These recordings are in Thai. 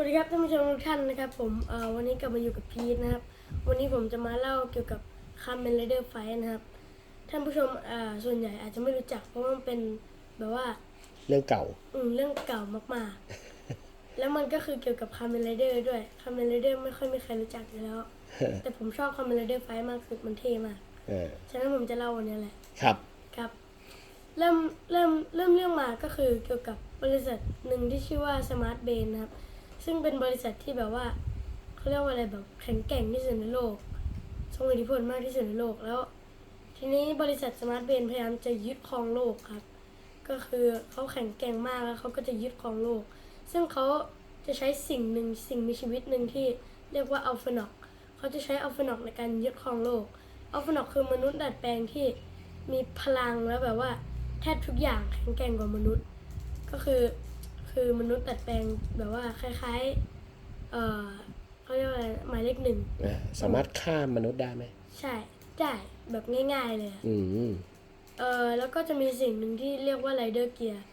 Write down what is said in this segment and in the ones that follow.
วัสดีครับท่านผู้ชมทุกท่านนะครับ ผมเอ่อวันนี้กลับมาอยู่กับพีทนะครับ วันนี้ผมจะมาเล่าเกี่ยวกับคาร์เมนไรเดอร์ไฟนะครับ ท่านผู้ชมเอ่อส่วนใหญ่อาจจะไม่รู้จักเพราะว่ามันเป็นแบบว่า เรื่องเก่า อืมเรื่องเก่ามากๆ แล้วมันก็คือเกี่ยวกับคาร์เมนไรเดอร์ด้วยคาร์เมนไรเดอร์ไม่ค่อยมีใครรู้จักอยู่แล้ว แต่ผมชอบคาร์เมนไรเดอร์ไฟมากสุดมันเท่มากเออฉะนั้นผมจะเล่าวันนี้แหละ ครับ ครับ เริ่มเริ่มเริ่มเรื่องมาก็คือเกี่ยวกับบริษัทหนึ่งที่ชื่อว่า Smart b a n นะครับ ซึ่งเป็นบริษัทที่แบบว่าเขาเรียกว่าอะไรแบบแข็งแกร่งที่สุดในโลกทรงอิทธิพลมากที่สุดในโลกแล้ว ทีนี้บริษัท Smart b a n พยายามจะยึดครองโลกครับ ก็คือเขาแข็งแกร่งมากแล้วเขาก็จะยึดครองโลก ซึ่งเขาจะใช้สิ่งหนึ่งสิ่งมีชีวิตหนึ่งที่เรียกว่าอัลฟานอกเขาจะใช้อัลฟานอกในการยึดครองโลกอัลฟานอกคือมนุษย์ดัดแปลงที่มีพลังแล้วแบบว่าแทบทุกอย่างแข็งแกร่งกว่ามนุษย์ ก็คือ คือมนุษย์ดัดแปลงแบบว่าคล้ายๆ เอ่อเขาเรียกว่าอะไรหมายเลขหนึ่งอ่าสามารถฆ่ามนุษย์ได้ไหมใช่ได้แบบง่ายๆเลยอะอืม เออแล้วก็จะมีสิ่งหนึ่งที่เรียกว่าไรเดอร์เกียร์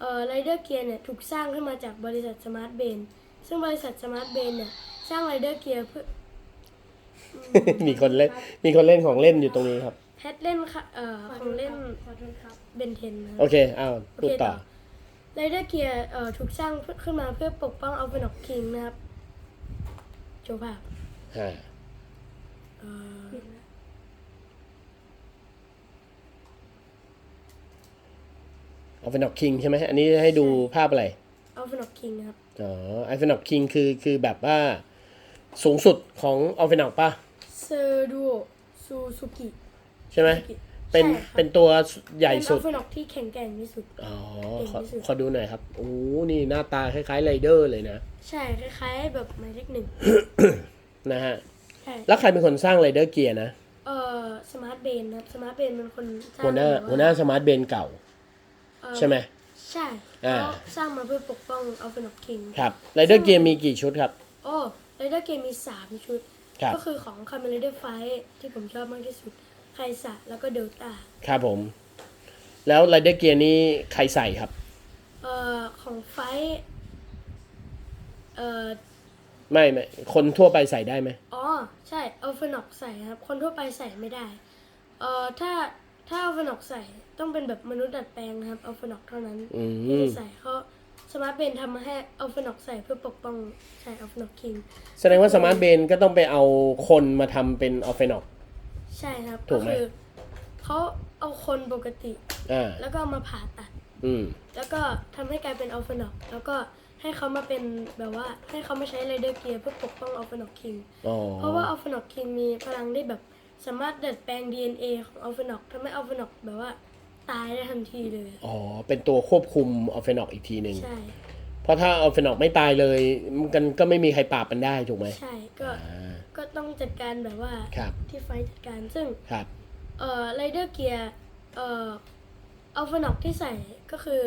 เออไรเดอร์เกียร์เนี่ยถูกสร้างขึ้นมาจากบริษัทสมาร์ทเบนซึ่งบริษัทสมาร์ทเบนเนี่ยสร้างไรเดอร์เกียร์เพื่อ มีคนเล่น มีคนเล่นของเล่นอยู่ตรงนี้ครับ แพทเล่นค่ะเอ่อของเล่นเบนเทนนะโอเคอ้าวพูดต่อ ไรเดอร์เกียร์เอ่อถูกสร้างขึ้นมาเพื่อปกป้องอัลเฟนอกคิงนะครับโจภาพอ่าเอ่อเอาเป็นออกคิงใช่ไหมอันนี้ให้ดูภาพอะไรอัลเฟนอกคิงนะครับอ๋อไอเฟนออกคิงคือคือแบบว่าสูงสุดของอัลเฟนออกป่ะเซอร์ดูซูซูกิใช่ไหม เป็นใช่ครับ เป็นตัวใหญ่สุด เป็นอัลเฟนอกที่แข็งแกร่งที่สุด อ๋อเก่งขอที่สุด ขอดูหน่อยครับ โอ้นี่หน้าตาคล้ายๆไรเดอร์เลยนะ ใช่คล้ายๆแบบหมายเลขหนึ่งนะฮะ ใช่แล้วใครเป็นคนสร้างไรเดอร์เกียร์นะ เอ่อสมาร์ทเบนนะครับสมาร์ทเบนเป็นคนสร้างหัวหน้าแบบหัวหน้าสมาร์ทเบนเก่า เอ่อใช่ไหม ใช่อ่า เขาสร้างมาเพื่อปกป้องอัลเฟนอกคิงครับไรเดอร์เกียร์มีกี่ชุดครับ โอ้ไรเดอร์เกมมีสามชุด ครับ ก็คือของคาร์เมนไรเดอร์ไฟที่ผมชอบมากที่สุด ไคสะแล้วก็เดลต้าครับผม แล้วไรเดอร์เกียร์นี้ใครใส่ครับ เอ่อของไฟท์เอ่อไม่ไม่คนทั่วไปใส่ได้ไหมอ๋อใช่เอาฟนอกใส่ครับ คนทั่วไปใส่ไม่ได้ เอ่อถ้าถ้าเอาฟนอกใส่ต้องเป็นแบบมนุษย์ดัดแปลงนะครับเอาฟนอกเท่านั้นอืที่มจะใส่เขาสมาร์ทเบนทำมาให้เอาฟนอกใส่เพื่อปกป้องใช่เอาฟนอกคิง แสดงว่าสมาร์ทเบนก็ต้องไปเอาคนมาทำเป็นออฟเฟนอก ใช่ครับถูก็กไหม คือเขาเอาคนปกติ อ่าแล้วก็เอามาผ่าตัด อืม แล้วก็ทำให้กลายเป็นอัลฟานอกแล้วก็ให้เขามาเป็นแบบว่าให้เขามาใช้ไรเดอร์เกียร์เพื่อปกป้องอัลฟานอกคิง อ๋อเพราะว่าอัลฟานอกคิงมีพลังได้แบบสามารถดัดแปลง DNA ของอัลฟานอกทำให้อัลฟานอกแบบว่าตายได้ทันทีเลย อ๋อ เป็นตัวควบคุมออฟเฟนอกอีกทีหนึ่ง ใช่ เพราะถ้าออฟเฟนอกไม่ตายเลย มันก็ไม่มีใครปราบมันได้ถูกไหมใช่ก็อ่า ก็ต้องจัดการแบบว่าครับที่ไฟท์จัดการซึ่งครับเอ่อไรเดอร์เกียร์เอ่ออัลฟานอกที่ใส่ก็คือ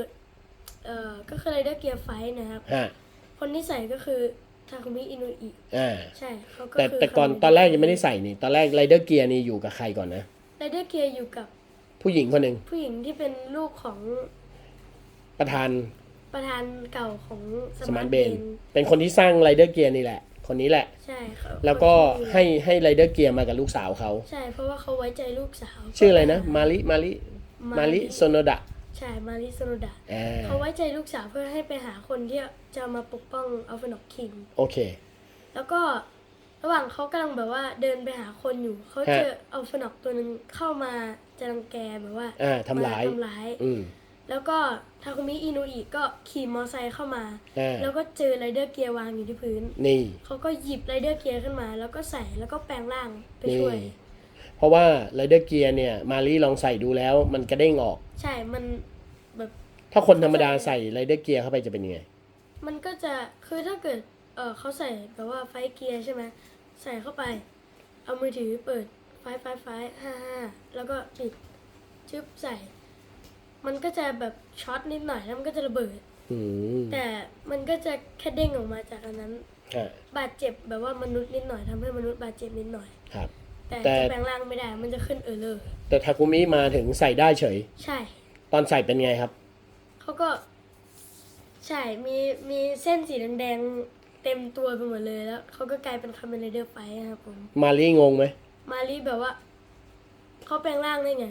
เอ่อก็คือไรเดอร์เกียร์ไฟท์นะครับฮะคนที่ใส่ก็คือทาคุมิอินุอิอ่าใช่เขาก็แต่คือแต่ก่อนตอนแรกยังไม่ได้ใส่นี่ตอนแรกไรเดอร์เกียร์นี่อยู่กับใครก่อนนะ ไรเดอร์เกียร์อยู่กับผู้หญิงคนหนึ่งผู้หญิงที่เป็นลูกของประธานประธานเก่าของสมาร์ทเบน เป็นคนที่สร้างไรเดอร์เกียร์นี่แหละ คนนี้แหละ ใช่เขาแล้วก็เขาชื่อให้ให้ไรเดอร์เกียร์มากับลูกสาวเขา ใช่ เพราะว่าเขาไว้ใจลูกสาวชื่ออะไรนะ มาริมาริมาริโซโนดะใช่มาริโซโนดะอ่าเขาไว้ใจลูกสาวเพื่อให้ไปหาคนที่จะมาปกป้องอัลฟานอกคิงโอเค แล้วก็ระหว่างเขากำลังแบบว่าเดินไปหาคนอยู่ เขาฮะเจออัลฟานอกตัวหนึ่งเข้ามาจะรังแกแบบว่าอ่าทำร้ายมทำร้าย อืม แล้วก็ทาคุมิอินุอิก็ขี่มอไซค์เข้ามา อ่า แล้วก็เจอไรเดอร์เกียร์วางอยู่ที่พื้น นี่ เขาก็หยิบไรเดอร์เกียร์ขึ้นมา แล้วก็ใส่แล้วก็แปลงร่างไปนี่ ช่วย เพราะว่าไรเดอร์เกียร์เนี่ยมาริลองใส่ดูแล้วมันกระเด้งออก ใช่มันแบบ ถ้าคนธรรมดาใส่ไรเดอร์เกียร์เข้าไปจะเป็นยังไง มันก็จะคือถ้าเกิดเออเขาใส่แบบว่าไฟเกียร์ใช่ไหมใส่เข้าไป เอามือถือเปิดไฟไฟไฟห้าห้าแล้วก็ปิดชึบใส่ มันก็จะแบบช็อตนิดหน่อยแล้วมันก็จะระเบิด อืมแต่มันก็จะแค่เด้งออกมาจากอันนั้น ฮะบาดเจ็บแบบว่ามนุษย์นิดหน่อยทำให้มนุษย์บาดเจ็บนิดหน่อย ครับ แต่แต่ จะแปลงร่างไม่ได้มันจะขึ้นเออเลอร์แต่ทาคุมิมาถึงใส่ได้เฉย ใช่ตอนใส่เป็นไงครับ เขาก็ ใช่มีมีเส้นสีแดงเต็มตัวไปหมดเลยแล้วเขาก็กลายเป็นคาเมนไรเดอร์ไฟครับผม มารีงงไหม มารีแบบว่าเขาแปลงร่างได้ไง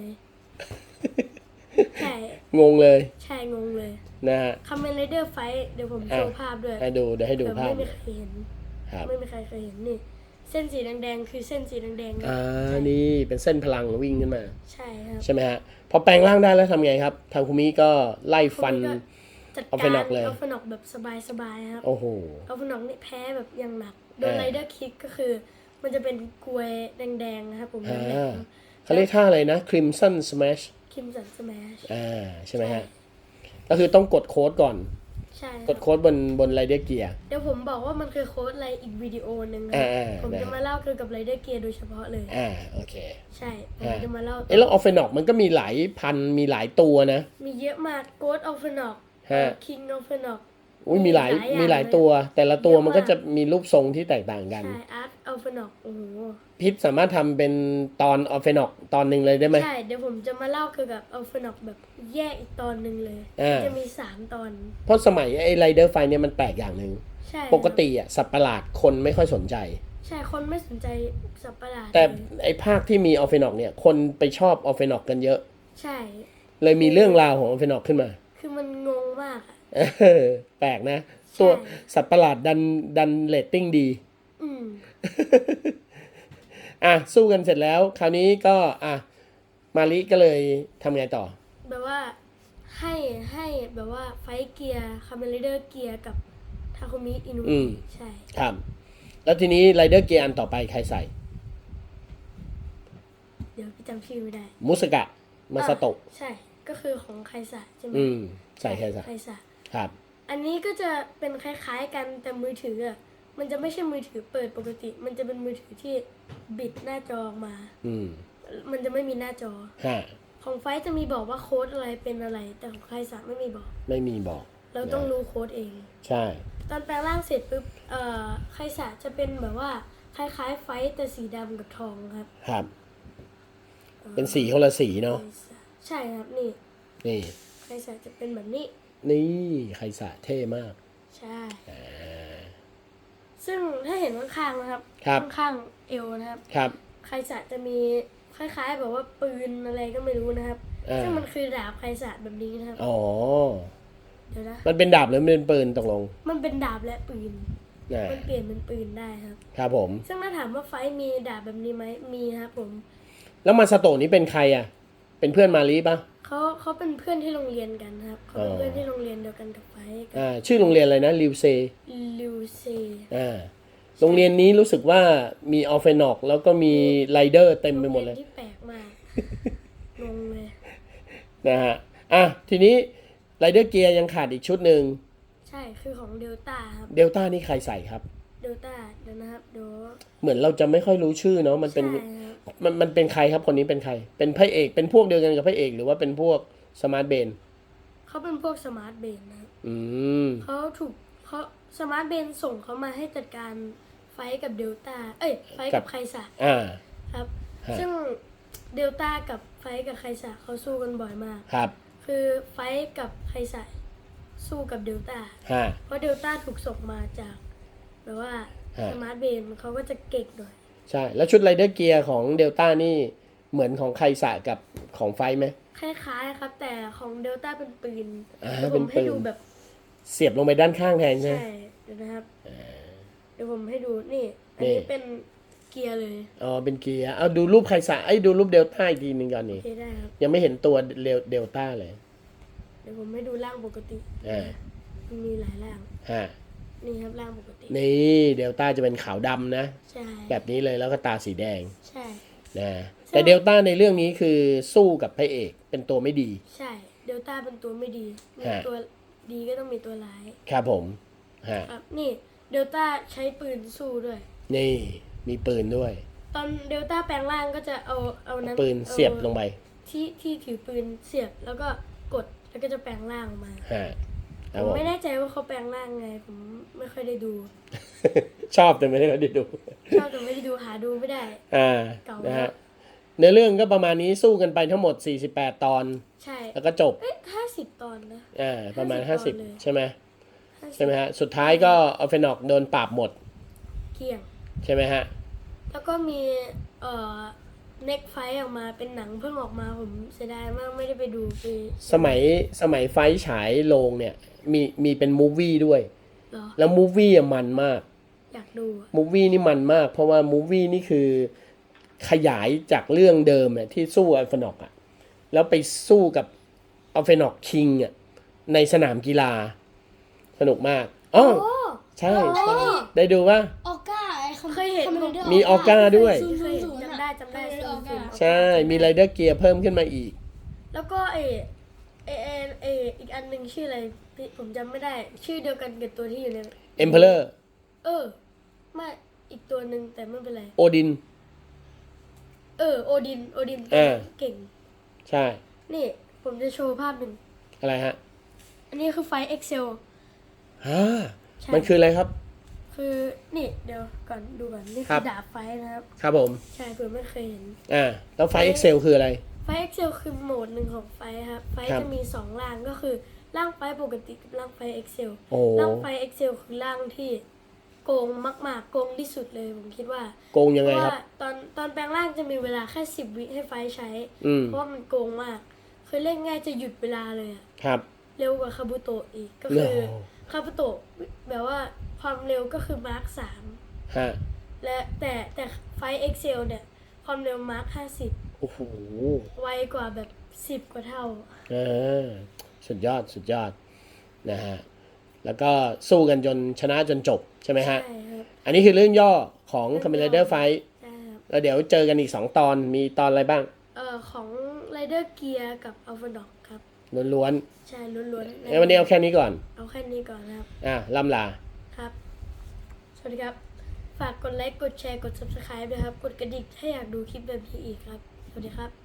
ใช่ งงเลยใช่งงเลยนะฮะ คาเมนไรเดอร์ไฟเดี๋ยวผมโชว์อะภาพด้วยให้ดูเดี๋ยวให้ดูแต่ภาพไม่มีใครเห็น ครับไม่มีใครเคยเห็นนี่ เส้นสีแดงๆคือเส้นสีแดงๆอ่าใช่นี่เป็นเส้นพลังวิ่งขึ้นมา ใช่ครับใช่ไหมฮะ พอแปลงร่างได้แล้วทำไงครับ ทางคุมิก็ไล่ฟันพวกก็จัดเอากาเฟรนอกเลย เอาฟนอกแบบสบายๆครับ โอ้โห เอาฟนอกนี่แพ้แบบอย่างหนัก โดนเออ ไรเดอร์คิกก็คือ มันจะเป็นกลวยแดงๆนะครับผมอ่าแดงเขาเรียกท่าอะไรนะ Crimson Smash คิมสันสแมชอ่าใช่ไหมฮะ ก็คือต้องกดโค้ดก่อน ใช่กดโค้ดบนบนไรเดอร์เกียร์ เดี๋ยวผมบอกว่ามันคือโค้ดอะไรอีกวิดีโอหนึ่งนะอ่าๆผมได้ จะมาเล่าเกี่ยวกับไรเดอร์เกียร์โดยเฉพาะเลย อ่าโอเค ใช่ผมจะมาเล่า เอ้แล้วออฟเฟนอกมันก็มีหลายพันมีหลายตัวนะ มีเยอะมากโกดออฟเฟนอกฮะ คิงออฟเฟนอก อุ้ยมีหลายมีมีหหลาลายยอย่างตัว แต่ละตัวเยอะมากมันก็จะมีรูปทรงที่แตกต่างกัน ใช่อาร์ต ออฟเฟนอกโอ้โหพิษสามารถทำเป็นตอนออฟเฟนอกตอนหนึ่งเลยได้ไหม ใช่เดี๋ยวผมจะมาเล่าเกี่ยวกับออฟเฟนอกแบบแยกอีกตอนหนึ่งเลย อ่า จะมีสามตอนเพราะสมัยไอ้ไรเดอร์ไฟเนี่ยมันแปลกอย่างหนึ่ง ใช่ปกติอะสัตว์ประหลาดคนไม่ค่อยสนใจ ใช่คนไม่สนใจสัตว์ประหลาดแต่เลยไอ้ภาคที่มีออฟเฟนอกเนี่ยคนไปชอบออฟเฟนอกกันเยอะ ใช่ เลยมีเรื่องราวของออฟเฟนอกขึ้นมา คือมันงงมากอะเออแปลกนะ ตัวใช่ สัตว์ประหลาดดันดันเรตติ้งดี อืมอะสู้กันเสร็จแล้ว คราวนี้ก็อะมาริก็เลยทำไงต่อ แบบว่าให้ให้แบบว่าไฟท์เกียร์คาเมนไรเดอร์เกียร์กับทาคุมิอินุอืม ใช่ ครับ แล้วทีนี้ไรเดอร์เกียร์อันต่อไปใครใส่ เดี๋ยวพี่จำชื่อไม่ได้มุสกะ มาสโตะ อะใช่ ก็คือของไคซะใช่ไหมอืม ใส่ใครใส่ ไคซะครับ อันนี้ก็จะเป็นคล้ายๆกันแต่มือถืออะ มันจะไม่ใช่มือถือเปิดปกติ มันจะเป็นมือถือที่บิดหน้าจอออกมา อืมมันจะไม่มีหน้าจอ ฮะของไฟท์จะมีบอกว่าโค้ดอะไรเป็นอะไร แต่ของไคซะไม่มีบอก ไม่มีบอกเราต้องรู้โค้ดเอง ใช่ ตอนแปลงร่างเสร็จปุ๊บเอ่อไคสะจะเป็นแบบว่าคล้ายๆไฟท์แต่สีดำกับทองครับครับ เป็นสีคนละสีเนาะไคสะใช่ครับนี่นี่ ไคสะจะเป็นแบบนี้ นี่ใครสะเท่มาก ใช่ ซึ่งถ้าเห็นข้างๆนะครับ ครับ ข้างๆเอวนะครับ ครับ ไคสะจะมีคล้ายๆแบบว่าปืนอะไรก็ไม่รู้นะครับอ่าซึ่งมันคือดาบไคสะแบบนี้นะครับ อ๋อ เดี๋ยวนะ มันเป็นดาบหรือมันเป็นปืนตกลงมันเป็นดาบและปืนอ่ามันเปลี่ยนเป็นปืนได้ครับ ครับผม ซึ่งถ้าถามว่าไฟท์มีดาบแบบนี้ไหมมีครับผม แล้วมาสโตะนี้เป็นใครอะ เป็นเพื่อนมารีปะ เขาเขาเป็นเพื่อนที่โรงเรียนกันครับเขาเป็นอ๋อเพื่อนที่โรงเรียนเดียวกันกับไฟท์กับอ่าชื่อโรงเรียนอะไรนะริวเซลิวเซอ่าโรงเรียนนี้รู้สึกว่ามีออฟเฟนอก แล้วก็มีไรเดอร์เต็มไปหมดเลยโรงรีนที่แปลกมากงงเลยนะฮะอะทีนี้ไรเดอร์เกียร์ยังขาดอีกชุดหนึ่งใช่คือของเดลต้าครับเดลต้านี่ใครใส่ครับ เดลต้าเดี๋ยวนะครับเดี๋ยวเหมือนเราจะไม่ค่อยรู้ชื่อเนาะมันเป็นใช่ครับมันมันเป็นใครครับคนนี้เป็นใคร เป็นพระเอกเป็นพวกเดียวกันกับพระเอก หรือว่าเป็นพวกสมาร์ทเบนเขาเป็นพวกสมาร์ทเบนนะครับอืมเขาถูกเขาสมาร์ทเบนส่งเขามาให้จัดการไฟท์กับเดลต้าเอ้ยไฟท์กับไคสะอ่า ครับ ฮะ ซึ่งเดลต้ากับไฟท์กับไคสะเขาสู้กันบ่อยมาก ครับคือไฟท์กับไคสะสู้กับเดลต้า ฮะเพราะเดลต้าถูกส่งมาจาก แบบว่าฮะสมาร์ทเบนเขาก็จะเก่งหน่อยใช่ แล้วชุดไรเดอร์เกียร์ของเดลต้านี่เหมือนของใครสะกับของไฟไหม คล้ายๆครับ แต่ของเดลต้าเป็นปืนอ่าเดี๋ยวผเป็นมปืให้นดูแบบเสียบลงไปด้านข้างแทนใช่ไหม ใช่เดี๋ยวนะครับเดี๋ยวผมให้ดูนี่ อันนี่ นี้เป็นเกียร์เลยอ๋อเป็นเกียร์เอาดูรูปใครสะไอ้ยดูรูปเดลต้าอีกทีหนึ่งก่อนนี่ โอเคได้ครับ ยังไม่เห็นตัวเดลเดลต้าเลยเดี๋ยวผมให้ดูร่างปกติ อ่ามันมีหลายร่าง ฮะ นี่ครับร่างปกติ นี่เดลต้าจะเป็นขาวดำนะ ใช่ แบบนี้เลยแล้วก็ตาสีแดงใช่ นะแต่เดลต้าในเรื่องนี้คือสู้กับพระเอกเป็นตัวไม่ดี ใช่ เดลต้าเป็นตัวไม่ดีมีฮะ ตัวดีก็ต้องมีตัวร้าย ครับผมฮะครับ นี่ เดลต้าใช้ปืนสู้ด้วย นี่มีปืนด้วย ตอนเดลต้าแปลงร่างก็จะเอาเอานั้นปืนเสียบลงไปที่ที่ถือปืนเสียบแล้วก็กดแล้วก็จะแปลงร่างออกมา ฮะค ผรับมผมไม่แน่ใจว่าเขาแปลงร่างไง ผมไม่ค่อยได้ดู ชอบแต่ไม่ได้ได้ดู ชอบแต่ไม่ได้ดูหาดูไม่ได้ อ่าเก่านะแล้วฮะเนื้อเรื่องก็ประมาณนี้สู้กันไปทั้งหมด 48 ตอน ใช่ แล้วก็จบเอ้ยห้าสิบตอนนะอ่าประมาณ50ตอนเลย50 ใช่ไหมใช่ไหมฮะ สุดท้ายก็อัลเฟนอกโดนปราบหมด เกลี่ยง ใช่ไหมฮะ แล้วก็มี เอ่อเน็กไฟออกมาเป็นหนังเพิ่งออกมาผมเสียดายมากไม่ได้ไปดูไปสมัยสมัยไฟท์ฉายโรงเนี่ย มีมีเป็นมูฟวี่ด้วย เหรอแล้วมูฟวี่อะมันมาก อยากดูอะมูฟวี่นี่มันมาก เพราะว่ามูฟวี่นี่คือขยายจากเรื่องเดิมเนี่ยที่สู้อัลเฟนอกอะแล้วไปสู้กับอัลเฟนอกคิงอะในสนามกีฬา สนุกมากอ๋อโอ้ใช่ใช่ได้ดูว่า ออก้าไอ้คอมเคยเห็น คอมมานเดอร์มีออก้าด้วยศูนเคยศูเห็นนย์จำได้จำได้คอมมานเดอร์ออก้าใช่มีไรเดอร์เกียร์เพิ่มขึ้นมาอีก แล้วก็เอ เอเอเออีกอันหนึ่งชื่ออะไรพี่ผมจำไม่ได้ ชื่อเดียวกันกับตัวที่อยู่ในเอ็มเพลอร์เออไม่อีกตัวหนึ่งแต่ไม่เป็นไร โอดิน เออ โอดิน โอดินเออ เก่ง ใช่ นี่ ผมจะโชว์ภาพหนึ่ง อะไรฮะอันนี้คือไฟล์ Excel ฮ่าใช่ มันคืออะไรครับ คือนี่เดี๋ยวก่อนดูก่อนนี่ครัคือบดาบไฟล์นะครับ ครับผม ใช่เผื่อไม่เคยเห็น อ่าแล้วไฟล์ Excel คืออะไรไฟล์ Excel คือโหมดหนึ่งของไฟล์ครับ ไฟล์ครับ จะมีสองร่างก็คือร่างไฟล์ปกติกับร่างไฟล์ Excel โอ้ร่างไฟล์ Excel คือร่างที่โกงมากๆ โกงที่สุดเลยผมคิดว่า โกงยังเพไงราะครับว่าตอนตอนแปลงร่างจะมีเวลาแค่สิบวิให้ไฟล์ใช้ อืมเพราะว่ามันโกงมากคือเล่นง่ายจะหยุดเวลาเลยอะครับ เร็วกว่าคาบุโตะอีกก็คือโอ้ คาบุโตะแบบว่าความเร็วก็คือมาร์คสามฮะและแต่แต่ไฟล์ Excel เนี่ยความเร็วมาร์คห้าสิบ โอ้โห ไวกว่าแบบสิบ10กว่าเท่าอ่าสุดยอดสุดยอดนะฮะ แล้วก็สู้กันจนชนะจนจบใช่ไหมฮะ ใช่ครับอันนี้คือเรื่องย่อของ c o m m a n d e r Fight ใช่ครับแล้วเดี๋ยวเจอกันอีก 2 ตอนมีตอนอะไรบ้าง เอ่อของ Rider Gear กับ a l p h a d o c ครับ ล้วนใช่ล้วนๆๆงั้นวันนี้เอาแค่นี้ก่อน เอาแค่นี้ก่อนนะครับ อะล่ำลา ครับ สวัสดีครับ ฝากกดไลค์ กดแชร์ กด subscribe ด้วยครับ กดกระดิ่งถ้าอยากดูคลิปแบบนี้อีกครับ สวัสดีครับ